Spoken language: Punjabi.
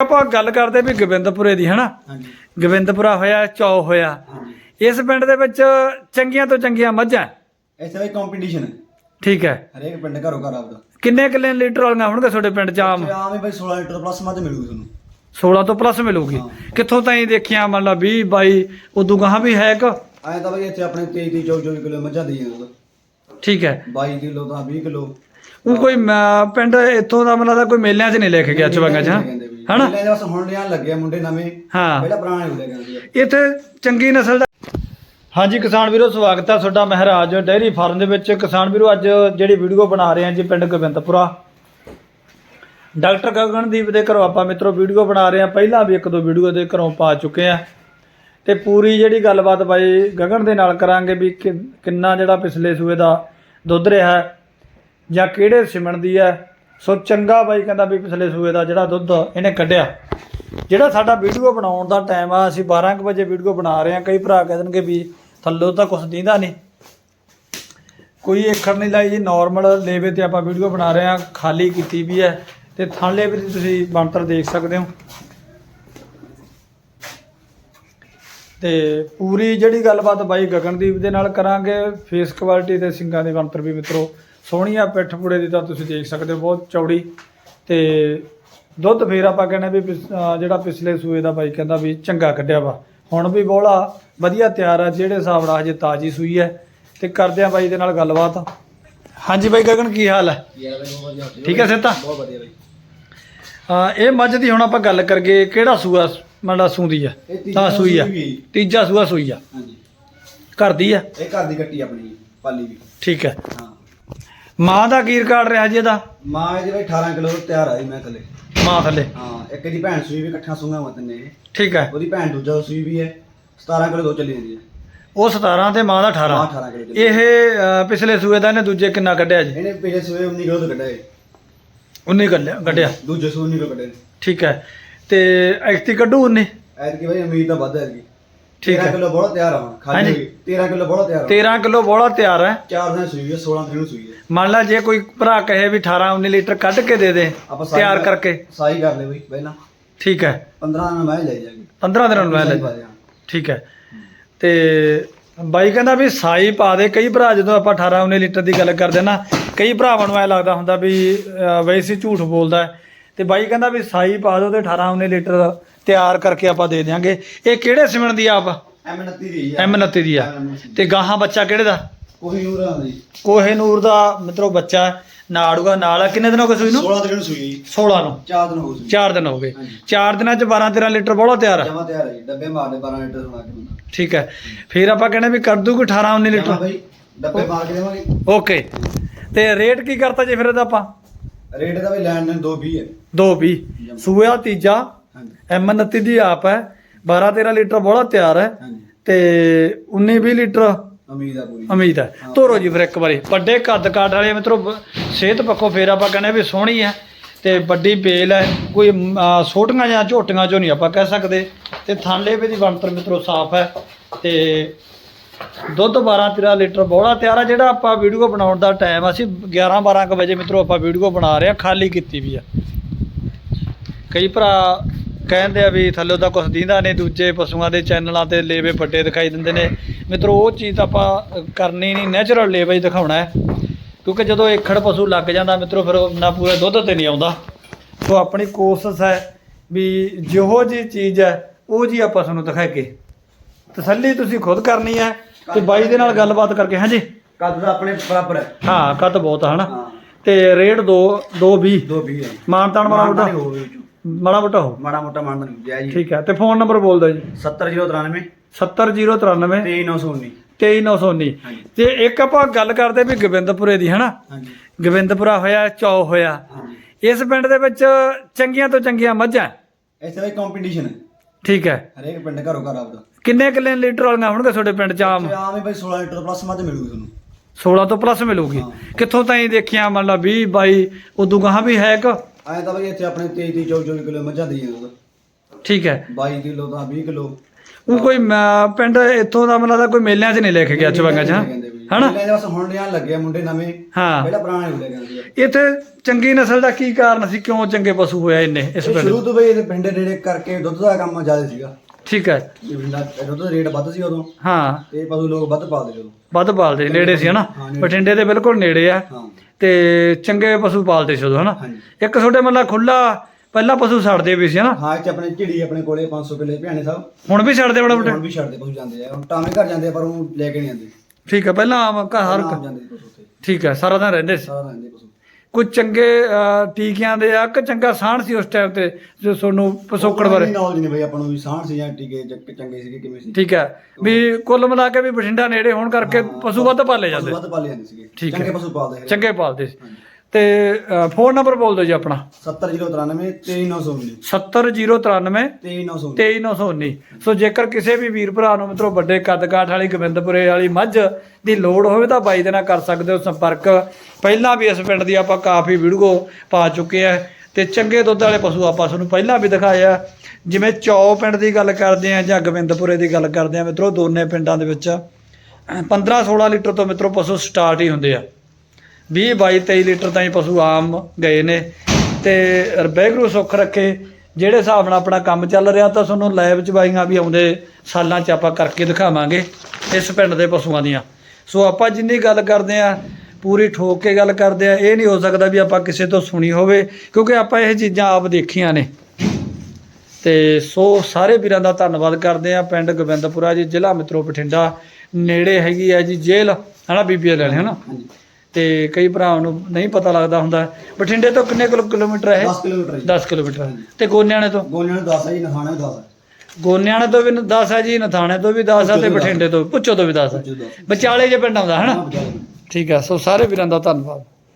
ਆਪਾਂ ਗੱਲ ਕਰਦੇ ਵੀ ਗੋਬਿੰਦਪੁਰੇ ਦੀ ਹਨਾ? ਹਾਂਜੀ। ਗੋਬਿੰਦਪੁਰਾ ਹੋਇਆ ਚੌ ਹੋਇਆ। ਇਸ ਪਿੰਡ ਦੇ ਵਿੱਚ ਚੰਗੀਆਂ ਤੋਂ ਚੰਗੀਆਂ ਮੱਝਾਂ? ਇੱਥੇ ਵੀ ਕੰਪੀਟੀਸ਼ਨ ਹੈ ਠੀਕ ਹੈ। ਹਰੇਕ ਪਿੰਡ ਘਰੋਂ ਘਰ ਆਪਦਾ। ਕਿੰਨੇ ਕਿੱਲੇ ਲੀਟਰ ਵਾਲੀਆਂ ਹੋਣਗੇ ਤੁਹਾਡੇ ਪਿੰਡ ਚ ਆਮ? ਆਮ ਹੀ ਬਈ 16 ਲੀਟਰ ਪਲੱਸ ਮੱਝ ਮਿਲੂਗੀ ਤੁਹਾਨੂੰ। 16 ਤੋਂ ਪਲੱਸ ਮਿਲੂਗੀ। ਕਿੱਥੋਂ ਤਾਈਂ ਦੇਖਿਆ ਮੰਨ ਲਾ 20 22 ਉਦੋਂ ਗਾਹਾਂ ਵੀ ਹੈ ਇੱਕ? ਐਂ ਤਾਂ ਬਈ ਇੱਥੇ ਆਪਣੇ 23 23 24 24 ਕਿਲੋ ਮੱਝਾਂ ਦੀ ਜਾਂਦਾ ਠੀਕ ਹੈ। 22 ਕਿਲੋ ਤਾਂ 20 ਕਿਲੋ। ਉਹ ਕੋਈ ਪਿੰਡ ਇੱਥੋਂ ਦਾ ਮੈਨੂੰ ਲੱਗਦਾ ਕੋਈ ਮੇਲਿਆਂ 'ਚ ਨਹੀਂ ਲੈ ਕੇ ਗਿਆ ਚਵਾਂਗਾ ਚ ਹਨਾ? ਹਣਾ ਬਸ ਹੁਣ ਲਿਆ ਲੱਗੇ ਆ ਮੁੰਡੇ ਨਵੇਂ। ਹਾਂ। ਪਹਿਲਾਂ ਪੁਰਾਣੇ ਹੁੰਦੇ ਕਹਿੰਦੇ ਇੱਥੇ ਚੰਗੀ ਨਸਲ ਦਾ ਹਾਂਜੀ ਕਿਸਾਨ ਵੀਰੋ ਸਵਾਗਤ ਹੈ ਤੁਹਾਡਾ ਮਹਾਰਾਜ ਡੇਅਰੀ ਫਾਰਮ ਦੇ ਵਿੱਚ। ਕਿਸਾਨ ਵੀਰੋ ਅੱਜ ਜਿਹੜੀ ਵੀਡੀਓ ਬਣਾ ਰਹੇ ਹਾਂ ਜੀ ਪਿੰਡ ਗੋਬਿੰਦਪੁਰਾ। ਡਾਕਟਰ ਗਗਨਦੀਪ ਦੇ ਘਰੋਂ ਆਪਾਂ ਮਿੱਤਰੋ ਵੀਡੀਓ ਬਣਾ ਰਹੇ ਹਾਂ। ਪਹਿਲਾਂ ਵੀ ਇੱਕ ਦੋ ਵੀਡੀਓ ਦੇ ਘਰੋਂ ਪਾ ਚੁੱਕੇ ਆ ਤੇ ਪੂਰੀ ਜਿਹੜੀ ਗੱਲਬਾਤ ਬਾਈ ਗਗਨ ਦੇ ਨਾਲ ਕਰਾਂਗੇ ਵੀ ਕਿ- ਕਿੰਨਾ ਜਿਹੜਾ ਪਿਛਲੇ ਸੂਏ ਦਾ ਦੁੱਧ ਰਿਹਾ ਹੈ ਜਾਂ ਕਿਹੜੇ ਸਿਮਣ ਦੀ ਹੈ। ਸੋ ਚੰਗਾ ਬਾਈ ਕਹਿੰਦਾ ਵੀ ਪਿਛਲੇ ਸੂਏ ਦਾ ਜਿਹੜਾ ਦੁੱਧ ਇਹਨੇ ਕੱਢਿਆ। ਜਿਹੜਾ ਸਾਡਾ ਵੀਡੀਓ ਬਣਾਉਣ ਦਾ ਟਾਈਮ ਆ, ਅਸੀਂ 12 ਕੁ ਵਜੇ ਵੀਡੀਓ ਬਣਾ ਰਹੇ ਹਾਂ। ਕਈ ਭਰਾ ਕਹਿ ਦੇਣਗੇ ਵੀ ਥੱਲੋਂ ਤਾਂ ਕੁਝ ਦਿੰਦਾ ਨਹੀਂ। ਕੋਈ ਏਖੜ ਨਹੀਂ ਲਾਈ ਜੀ ਨਾਰਮਲ ਲੇਵੇ ਤੇ ਆਪਾਂ ਵੀਡੀਓ ਬਣਾ ਰਹੇ ਹਾਂ। ਖਾਲੀ ਕੀਤੀ ਵੀ ਹੈ ਤੇ ਥਾਲੇ ਵੀ ਤੁਸੀਂ ਬਣਤਰ ਦੇਖ ਸਕਦੇ ਹੋ। ਤੇ ਪੂਰੀ ਜਿਹੜੀ ਗੱਲਬਾਤ ਬਾਈ ਗਗਨਦੀਪ ਦੇ ਨਾਲ ਕਰਾਂਗੇ ਫੇਸ ਕੁਆਲਿਟੀ ਤੇ ਸਿੰਗਾਂ ਦੇ ਬਣਤਰ ਵੀ ਮਿੱਤਰੋ। ਸੋਹਣੀ ਆ ਪਿੱਠ ਪੁੜੇ ਦੀ ਤਾਂ ਤੁਸੀਂ ਦੇਖ ਸਕਦੇ ਹੋ ਬਹੁਤ ਚੌੜੀ ਤੇ ਦੁੱਧ ਫੇਰ ਆਪਾਂ ਕਹਿੰਦੇ ਵੀ ਪਿਛ- ਅਹ ਜਿਹੜਾ ਪਿਛਲੇ ਸੂਏ ਦਾ ਬਾਈ ਕਹਿੰਦਾ ਵੀ ਚੰਗਾ ਕੱਢਿਆ ਵਾ। ਹੁਣ ਵੀ ਬੋਲਾ ਵਧੀਆ ਤਿਆਰ ਆ ਜਿਹੜੇ ਹਿਸਾਬ ਨਾਲ ਹਜੇ ਤਾਜੀ ਸੂਈ ਹੈ। ਤੇ ਕਰਦੇ ਆ ਬਾਈ ਦੇ ਨਾਲ ਗੱਲਬਾਤ। ਹਾਂਜੀ ਬਾਈ ਗਗਨ ਕੀ ਹਾਲ ਹੈ? ਯਾਰ ਬਈ ਬਹੁਤ ਵਧੀਆ ਠੀਕ ਹੈ ਸਿੱਧਾ? ਬਹੁਤ ਵਧੀਆ ਬਈ ਅਹ ਇਹ ਮੱਝ ਦੀ ਹੁਣ ਆਪਾਂ ਗੱਲ ਕਰਗੇ ਕਿਹੜਾ ਸੂਆ ਮੰਡਾ ਸੂੰਦੀ ਆ? ਇਹ ਤੀਜਾ ਤਾਂ ਸੂਈ ਆ। ਸੂਈ ਵੀ। ਤੀਜਾ ਸੂਆ ਸੂਈ ਆ। ਹਾਂਜੀ। ਘਰ ਦੀ ਆ? ਇਹ ਘਰ ਦੀ ਕੱਟੀ ਆਪਣੀ ਪਾਲੀ ਵੀ ਠੀਕ ਹੈ। ਹਾਂ। ਮਾਂ ਦਾ ਕੀ ਰਿਕਾਰਡ ਰਿਹਾ ਜੀ ਇਹਦਾ? ਮਾਂ ਇਹਦੇ ਬਈ 18 ਕਿਲੋ ਤਿਆਰ ਆਈ ਮੈਂ ਥੱਲੇ। ਮਾਂ ਥੱਲੇ। ਹਾਂ ਇੱਕ ਦੀ ਭੈਣ ਸੂਈ ਵੀ ਇਕੱਠਾ ਸੂੰਗਾ ਮਤਨ ਨੇ। ਠੀਕ ਹੈ। ਉਹਦੀ ਭੈਣ ਦੂਜਾ ਸੂਈ ਵੀ ਹੈ 17 ਕਿਲੋ ਦੋ ਚੱਲੀ ਜਾਂਦੀ ਹੈ। ਉਹ 17 ਤੇ ਮਾਂ ਦਾ 18 ਮਾਂ 18 ਕਿਲੋ ਚੱਲੀ ਇਹ ਪਿਛਲੇ ਸੂਏ ਦਾ ਇਹਨੇ ਦੂਜੇ ਕਿੰਨਾ ਕੱਢਿਆ ਜੀ? ਇਹਨੇ ਪਿਛਲੇ ਸੂਏ 19 ਕਿਲੋ ਤੋਂ ਕੱਢਿਆ ਇਹ। 19 ਕੱਢਿਆ ਕੱਢਿਆ। ਦੂਜੇ ਸੂਏ 19 ਕਿਲੋ ਕੱਢੇ ਠੀਕ ਹੈ। ਤੇ ਐਕਤੀ ਕੱਢੂ 19 ਐਤਕੀ ਬਈ ਉਮੀਦ ਤਾਂ ਵੱਧ ਹੈ ਐਤਕੀ। ਠੀਕ 13 ਹੈ। ਕਿਲੋ ਬਹੁਤ ਤਿਆਰ ਆ ਹੁਣ ਖਾਲੀ ਹਾਂਜੀ। ਹੋਈ। 13 ਕਿਲੋ ਬਹੁਤ ਤਿਆਰ ਆ। 13 ਕਿਲੋ ਬੋਲਾ ਤਿਆਰ ਹੈ। ਚਾਰ ਦਿਨ ਸੂਈ ਹੈ 16 ਤਰੀਕ ਨੂੰ ਸੂਈ ਹੈ। ਮੰਨ ਲਾ ਜੇ ਕੋਈ ਭਰਾ ਕਹੇ ਵੀ 18 19 ਲੀਟਰ ਕੱਢ ਕੇ ਦੇ ਦੇ ਸਾਈ ਤਿਆਰ ਕਰ- ਕਰਕੇ। ਸਾਈ ਕਰ ਲੈ ਬਈ ਪਹਿਲਾਂ। ਠੀਕ ਹੈ। 15 ਦਿਨ ਮੈਂ ਲੈ ਜਾਗੀ 15 ਦਿਨਾਂ ਨੂੰ ਲੈ ਲੈ ਠੀਕ ਹੈ। ਤੇ ਬਾਈ ਕਹਿੰਦਾ ਵੀ ਸਾਈ ਪਾ ਦੇ। ਕਈ ਭਰਾ ਜਦੋਂ ਆਪਾਂ 18 19 ਲੀਟਰ ਦੀ ਗੱਲ ਕਰਦੇ ਨਾ ਕਈ ਭਰਾਵਾਂ ਨੂੰ ਐ ਲੱਗਦਾ ਹੁੰਦਾ ਵੀ ਅਹ, ਵੈਸੇ ਹੀ ਝੂਠ ਬੋਲਦਾ ਹੈ। ਤੇ ਬਾਈ ਕਹਿੰਦਾ ਵੀ ਸਾਈ ਪਾ ਦਿਓ ਤੇ 18 19 ਲੀਟਰ ਤਿਆਰ ਕਰਕੇ ਆਪਾਂ ਦੇ ਦਿਆਂਗੇ। ਇਹ ਕਿਹੜੇ ਸਿਮਣ ਦੀ ਆਪ? ਐਮ 29 ਦੀ ਐਮ 29 ਦੀ ਆ। ਤੇ ਗਾਹਾਂ ਬੱਚਾ ਕਿਹੜੇ ਦਾ? ਕੋਈ ਨੂਰ ਆ ਦੀ। ਕੋਹੇ ਨੂਰ ਦਾ ਮਿੱਤਰੋ ਬੱਚਾ ਨਾੜੂਗਾ ਨਾਲ ਆ। ਕਿੰਨੇ ਦਿਨ ਹੋ ਗਏ ਸੂਈ ਨੂੰ? 16 ਤਰੀਕ ਨੂੰ ਸੂਈ। 16 ਨੂੰ। ਚਾਰ ਦਿਨ ਹੋ ਗਏ 4 ਦਿਨ ਹੋ ਗਏ। ਹਾਂਜੀ। 4 ਦਿਨਾਂ ਚ 12 13 ਲੀਟਰ ਬੋਲਾ ਤਿਆਰ ਆ? ਜਮਾ ਤਿਆਰ ਹੈ ਜੀ, ਡੱਬੇ ਮਾਰਦੇ 12 ਲੀਟਰ ਸੁਣਾ ਕੇ ਬੰਦਾ। ਠੀਕ ਹੈ। ਫਿਰ ਆਪਾਂ ਕਹਿੰਦੇ ਵੀ ਕਰ ਦੂਗੇ 18 19 ਜਮਾ ਲੀਟਰ ਬਈ ਡੱਬੇ ਮਾਰ ਕੇ ਦੇਵਾਂਗੇ। ਓਕੇ। ਤੇ ਰੇਟ ਕੀ ਕਰਤਾ ਜੀ ਫਿਰ ਇਹਦਾ ਆਪਾਂ? ਰੇਟ ਦਾ ਬਈ ਲੈਣ ਦੇਣ 220 ਹੈ 220 ਸੂਆ ਤੀਜਾ ਹਾਂਜੀ ਐਮ 29 ਦੀ ਆਪ ਹੈ 12 13 ਲੀਟਰ ਬੋਲਾ ਤਿਆਰ ਹੈ ਤੇ 19 20 ਲੀਟਰ ਉਮੀਦ ਆ ਪੂਰੀ। ਉਮੀਦ ਹੈ। ਤੋਰੋ ਜੀ ਫਿਰ ਇੱਕ ਵਾਰੀ। ਵੱਡੇ ਕੱਦ ਕਾਟ ਵਾਲੇ ਮਿੱਤਰੋ ਸਿਹਤ ਪੱਖੋਂ ਫੇਰ ਆਪਾਂ ਕਹਿੰਦੇ ਵੀ ਸੋਹਣੀ ਹੈ ਤੇ ਵੱਡੀ ਬੇਲ ਹੈ। ਕੋਈ ਆ, ਛੋਟੀਆਂ ਜਾਂ ਝੋਟੀਆਂ ਚੋਂ ਨਹੀਂ ਆਪਾਂ ਕਹਿ ਸਕਦੇ। ਤੇ ਥਾਲੇ ਵੀ ਦੀ ਬਣਤਰ ਮਿੱਤਰੋ ਸਾਫ਼ ਹੈ। ਤੇ ਦੁੱਧ 12 13 ਲੀਟਰ ਬੋਲਾ ਤਿਆਰ ਆ ਜਿਹੜਾ ਆਪਾਂ ਵੀਡੀਓ ਬਣਾਉਣ ਦਾ ਟਾਈਮ ਅਸੀਂ 11 12 ਕੁ ਵਜੇ ਮਿੱਤਰੋ ਆਪਾਂ ਵੀਡੀਓ ਬਣਾ ਰਹੇ ਹਾਂ। ਖਾਲੀ ਕੀਤੀ ਵੀ ਆ। ਕਈ ਭਰਾ ਕਹਿੰਦੇ ਆ ਵੀ ਥੱਲੇ ਤਾਂ ਕੁਝ ਦਿੰਦਾ ਨਹੀਂ ਦੂਜੇ ਪਸ਼ੂਆਂ ਦੇ ਚੈਨਲਾਂ ਤੇ ਲੇਵੇ ਵੱਡੇ ਦਿਖਾਈ ਦਿੰਦੇ ਨੇ। ਮਿੱਤਰੋ ਉਹ ਚੀਜ਼ ਤਾਂ ਆਪਾਂ ਕਰਨੀ ਨਹੀਂ ਨੈਚੁਰਲ ਲੇਵਾ ਹੀ ਦਿਖਾਉਣਾ ਹੈ। ਕਿਉਂਕਿ ਜਦੋਂ ਏਖੜ ਪਸ਼ੂ ਲੱਗ ਜਾਂਦਾ ਮਿੱਤਰੋ ਫਿਰ ਉਹ ਨਾ ਪੂਰੇ ਦੁੱਧ ਤੇ ਨਹੀਂ ਆਉਂਦਾ। ਸੋ ਆਪਣੀ ਕੋਸ਼ਿਸ਼ ਹੈ ਵੀ ਜਿਹੋ ਜੀ ਚੀਜ਼ ਹੈ ਉਹ ਜੀ ਆਪਾਂ ਤੁਹਾਨੂੰ ਦਿਖਾਈਏ ਤਸੱਲੀ ਤੁਸੀਂ ਖੁਦ ਕਰਨੀ ਹੈ ਤੇ ਬਾਈ ਦੇ ਨਾਲ ਗੱਲਬਾਤ ਕਰਕੇ ਹਾਂਜੀ? ਕੱਦ ਦਾ ਆਪਣੇ ਬਰਾਬਰ ਹੈ। ਹਾਂ ਕੱਦ ਬਹੁਤ ਆ ਹਨਾ? ਹਾਂ। ਤੇ ਰੇਟ 2 220 220 ਹੈ ਮਾਨਤਾਨ ਹੋ ਵਿੱਚੋਂ। ਮਾੜਾ ਮੋਟਾ ਹੋ। ਮਾੜਾ ਮੋਟਾ ਮੰਨ ਨਹੀਂ ਜੈ ਜੀ। ਠੀਕ ਹੈ ਤੇ ਫੋਨ ਨੰਬਰ ਬੋਲ ਦਿਓ ਜੀ 70093 70093 23919 23919 ਹਾਂਜੀ। ਤੇ ਇੱਕ ਆਪਾਂ ਗੱਲ ਕਰਦੇ ਵੀ ਗੋਬਿੰਦਪੁਰੇ ਦੀ ਹਨਾ? ਹਾਂਜੀ। ਗੋਬਿੰਦਪੁਰਾ ਹੋਇਆ ਚੌ ਹੋਇਆ। ਇਸ ਪਿੰਡ ਦੇ ਵਿੱਚ ਚੰਗੀਆਂ ਤੋਂ ਚੰਗੀਆਂ ਮੱਝਾਂ? ਇੱਥੇ ਵੀ ਕੰਪੀਟੀਸ਼ਨ ਹੈ। ਠੀਕ ਹੈ। ਹਰੇਕ ਪਿੰਡ ਘਰੋਂ ਘਰ ਆਪਦਾ। ਕਿੰਨੇ ਕਿੱਲੇ ਲੀਟਰ ਵਾਲੀਆਂ ਹੋਣਗੇ ਤੁਹਾਡੇ ਪਿੰਡ ਚ ਆਮ? ਆਮ ਹੀ ਬਈ 16 ਲੀਟਰ ਪਲੱਸ ਮੱਝ ਮਿਲੂਗੀ ਤੁਹਾਨੂੰ। 16 ਤੋਂ ਪਲੱਸ ਮਿਲੂਗੀ। ਕਿੱਥੋਂ ਤਾਈਂ ਦੇਖਿਆ ਮੰਨ ਲਾ 20 22 ਉਦੋਂ ਗਾਹਾਂ ਵੀ ਹੈ ਐਂ ਤਾਂ ਬਈ ਇੱਥੇ ਆਪਣੇ 23 23 24 24 ਕਿਲੋ ਮੱਝਾਂ ਦੀ ਜਾਂਦਾ ਠੀਕ ਹੈ। 22 ਕਿਲੋ ਤਾਂ 20 ਕਿਲੋ। ਉਹ ਕੋਈ ਮ- ਪਿੰਡ ਇੱਥੋਂ ਦਾ ਮੈਨੂੰ ਲੱਗਦਾ ਕੋਈ ਮੇਲਿਆਂ 'ਚ ਨਹੀਂ ਲੈ ਕੇ ਗਿਆ ਚਵਾਂਗਾ ਚ? ਕਹਿੰਦੇ ਹਨਾ? ਪਹਿਲਾਂ ਬਸ ਹੁਣ ਰਿਆਂ ਲੱਗੇ ਆ ਮੁੰਡੇ ਨਵੇਂ। ਹਾਂ। ਪਹਿਲਾਂ ਪੁਰਾਣੇ ਹੁੰਦੇ ਸੀ ਇੱਥੇ ਚੰਗੀ ਨਸਲ ਦਾ ਕੀ ਕਾਰਨ ਸੀ? ਕਿਉਂ ਚੰਗੇ ਪਸ਼ੂ ਹੋਇਆ ਇੰਨੇ ਇਸ ਇਹ ਪਿੰਡ ਸ਼ੁਰੂ ਤੋਂ ਬਈ ਇਹਦੇ ਪਿੰਡ ਨੇੜੇ ਕਰਕੇ ਦੁੱਧ ਦਾ ਕੰਮ ਜ਼ਿਆਦਾ ਸੀਗਾ। ਠੀਕ ਹੈ। ਇਹ ਪਿੰਡਾਂ ਦੁੱਧ ਦਾ ਰੇਟ ਵੱਧ ਸੀ ਉਦੋਂ। ਹਾਂ। ਤੇ ਪਸ਼ੂ ਲੋਕ ਵੱਧ ਪਾਲਦੇ ਜਦੋਂ ਵੱਧ ਪਾਲਦੇ ਨੇੜੇ ਸੀ ਹਨਾ? ਹਾਂ, ਨੇੜੇ। ਬਠਿੰਡੇ ਦੇ ਬਿਲਕੁਲ ਨੇੜੇ ਆ। ਹਾਂ। ਤੇ ਚੰਗੇ ਪਸ਼ੂ ਪਾਲਦੇ ਸੀ ਉਦੋਂ ਹਨਾ? ਹਾਂਜੀ। ਇੱਕ ਤੁਹਾਡੇ ਮਤਲਬ ਖੁੱਲਾ ਪਹਿਲਾਂ ਪਸ਼ੂ ਛੱਡਦੇ ਵੀ ਸੀ ਹਨਾ? ਹਾਂ ਇੱਥੇ ਆਪਣੇ ਝਿੜੀ ਆਪਣੇ ਕੋਲੇ 500 ਕਿੱਲੇ ਭਿਆਣੇ ਸਾਹਿਬ। ਹੁਣ ਵੀ ਛੱਡਦੇ ਬੜਾ ਹੁਣ ਵੀ ਛੱਡਦੇ ਪਸ਼ੂ ਜਾਂਦੇ ਆ ਹੁਣ ਟਾਵੇਂ ਘਰ ਜਾਂਦੇ ਆ ਪਰ ਉਹ ਲੈ ਕੇ ਨਹੀਂ ਜਾਂਦੇ ਠੀਕ ਹੈ ਪਹਿਲਾਂ ਆਮ ਘਰ ਹਰ ਆਮ ਜਾਂਦੇ ਸੀ ਪਸ਼ੂ ਉੱਥੇ। ਠੀਕ ਹੈ ਸਾਰਾ ਦਿਨ ਰਹਿੰਦੇ ਸੀ। ਸਾਰਾ ਰਹਿੰਦੇ ਪਸ਼ੂ। ਕੋਈ ਚੰਗੇ ਅਹ, ਟੀਕਿਆਂ ਦੇ ਆ ਕਿ ਚੰਗਾ ਸਾਣ ਸੀ ਉਸ ਟਾਈਮ ਤੇ ਜੋ ਤੁਹਾਨੂੰ ਪਸੋਕੜ ਬਾਰੇ? ਨੌਲੇਜ ਨਹੀਂ ਬਈ ਆਪਾਂ ਨੂੰ ਵੀ ਸਾਂਢ ਸੀ ਜਾਂ ਟੀਕੇ ਚ- ਚੰਗੇ ਸੀਗੇ ਕਿਵੇਂ ਸੀ ਠੀਕ ਹੈ। ਵੀ ਕੁੱਲ ਮਿਲਾ ਕੇ ਵੀ ਬਠਿੰਡਾ ਨੇੜੇ ਹੋਣ ਕਰਕੇ ਪਸ਼ੂ ਵੱਧ ਪਾਲੇ ਪਸ਼ੂ ਜਾਂਦੇ। ਵੱਧ ਪਾਲੇ ਜਾਂਦੇ ਸੀਗੇ। ਠੀਕ ਹੈ। ਚੰਗੇ ਪਸ਼ੂ ਪਾਲਦੇ ਹੈਗੇ ਚੰਗੇ ਪਾਲਦੇ ਸੀ। ਤੇ ਫੋਨ ਨੰਬਰ ਬੋਲ ਦਿਓ ਜੀ ਆਪਣਾ। 70093 23919 70093 23919 23919 ਸੋ ਜੇਕਰ ਕਿਸੇ ਵੀ ਵੀਰ ਭਰਾ ਨੂੰ ਮਿੱਤਰੋ ਵੱਡੇ ਕੱਦ ਕਾਠ ਵਾਲੀ ਗੋਬਿੰਦਪੁਰੇ ਵਾਲੀ ਮੱਝ ਦੀ ਲੋੜ ਹੋਵੇ ਤਾਂ ਬਾਈ ਦੇ ਨਾਲ ਕਰ ਸਕਦੇ ਹੋ ਸੰਪਰਕ। ਪਹਿਲਾਂ ਵੀ ਇਸ ਪਿੰਡ ਦੀ ਆਪਾਂ ਕਾਫੀ ਵੀਡੀਓ ਪਾ ਚੁੱਕੇ ਆ ਤੇ ਚੰਗੇ ਦੁੱਧ ਵਾਲੇ ਪਸ਼ੂ ਆਪਾਂ ਤੁਹਾਨੂੰ ਪਹਿਲਾਂ ਵੀ ਦਿਖਾਇਆ ਜਿਵੇਂ ਚੌ ਪਿੰਡ ਦੀ ਗੱਲ ਕਰਦੇ ਆ ਜਾਂ ਗੋਬਿੰਦਪੁਰੇ ਦੀ ਗੱਲ ਕਰਦੇ ਆ ਮਿੱਤਰੋ ਦੋਨੇ ਪਿੰਡਾਂ ਦੇ ਵਿੱਚ 15 16 ਲੀਟਰ ਤੋਂ ਮਿੱਤਰੋ ਪਸ਼ੂ ਸਟਾਰਟ ਹੀ ਹੁੰਦੇ ਆ। 20 22 23 ਲੀਟਰ ਤਾਈਂ ਪਸ਼ੂ ਆਮ ਗਏ ਨੇ ਤੇ ਰਬੈਗਰੂ ਸੁੱਖ ਰੱਖੇ। ਜਿਹੜੇ ਹਿਸਾਬ ਨਾਲ ਆਪਣਾ ਕੰਮ ਚੱਲ ਰਿਹਾ ਤਾਂ ਤੁਹਾਨੂੰ ਲੈਬ ਚ ਬਾਈਆਂ ਵੀ ਆਉਂਦੇ ਸਾਲਾਂ ਚ ਆਪਾਂ ਕਰਕੇ ਦਿਖਾਵਾਂਗੇ ਇਸ ਪਿੰਡ ਦੇ ਪਸ਼ੂਆਂ ਦੀਆਂ। ਸੋ ਆਪਾਂ ਜਿੰਨੀ ਗੱਲ ਕਰਦੇ ਆ ਪੂਰੀ ਠੋਕ ਕੇ ਗੱਲ ਕਰਦੇ ਆ ਇਹ ਨਹੀਂ ਹੋ ਸਕਦਾ ਵੀ ਆਪਾਂ ਕਿਸੇ ਤੋਂ ਸੁਣੀ ਹੋਵੇ, ਕਿਉਂਕਿ ਆਪਾਂ ਇਹ ਚੀਜ਼ਾਂ ਆਪ ਦੇਖੀਆਂ ਨੇ। ਤੇ ਸੋ ਸਾਰੇ ਵੀਰਾਂ ਦਾ ਧੰਨਵਾਦ ਕਰਦੇ ਆ ਪਿੰਡ ਗੋਬਿੰਦਪੁਰਾ ਜੀ, ਜ਼ਿਲ੍ਹਾ ਮਿੱਤਰੋ ਬਠਿੰਡਾ, ਨੇੜੇ ਹੈਗੀ ਆ ਜੀ ਜੇਲ੍ਹ, ਹਨਾ ਬੀਬੀਐਲ ਵਾਲੇ, ਹਨਾ? ਹਾਂਜੀ। ਤੇ ਕਈ ਭਰਾਵਾਂ ਨੂੰ ਨਹੀਂ ਪਤਾ ਲੱਗਦਾ ਹੁੰਦਾ। ਬਠਿੰਡੇ ਤੋਂ ਕਿੰਨੇ ਕਿਲੋ- ਕਿਲੋਮੀਟਰ ਹੈ 10 ਕਿਲੋਮੀਟਰ ਹੈ 10 ਕਿਲੋਮੀਟਰ। ਤੇ ਗੋਨਿਆਣੇ ਤੋਂ? ਗੋਨਿਆਂ ਨੂੰ 10 ਹੈ ਜੀ ਨਖਾਣਾ ਵੀ 10 ਹੈ। ਗੋਨਿਆਣੇ ਤੋਂ ਵੀ 10 ਹੈ ਜੀ ਨਥਾਣੇ ਤੋਂ ਵੀ 10 ਹੈ ਤੇ ਤੋਂ। ਬਠਿੰਡੇ ਤੋਂ ਪੁੱਛੋ ਤੋਂ ਵੀ 10 ਹੈ। ਵਿਚਾਲੇ ਜੇ ਪਿੰਡ ਆਉਂਦਾ ਹਨਾ? ਹਾਂ, ਲਓ। ਠੀਕ ਹੈ ਸੋ ਸਾਰੇ ਵੀਰਾਂ ਦਾ ਧੰਨਵਾਦ।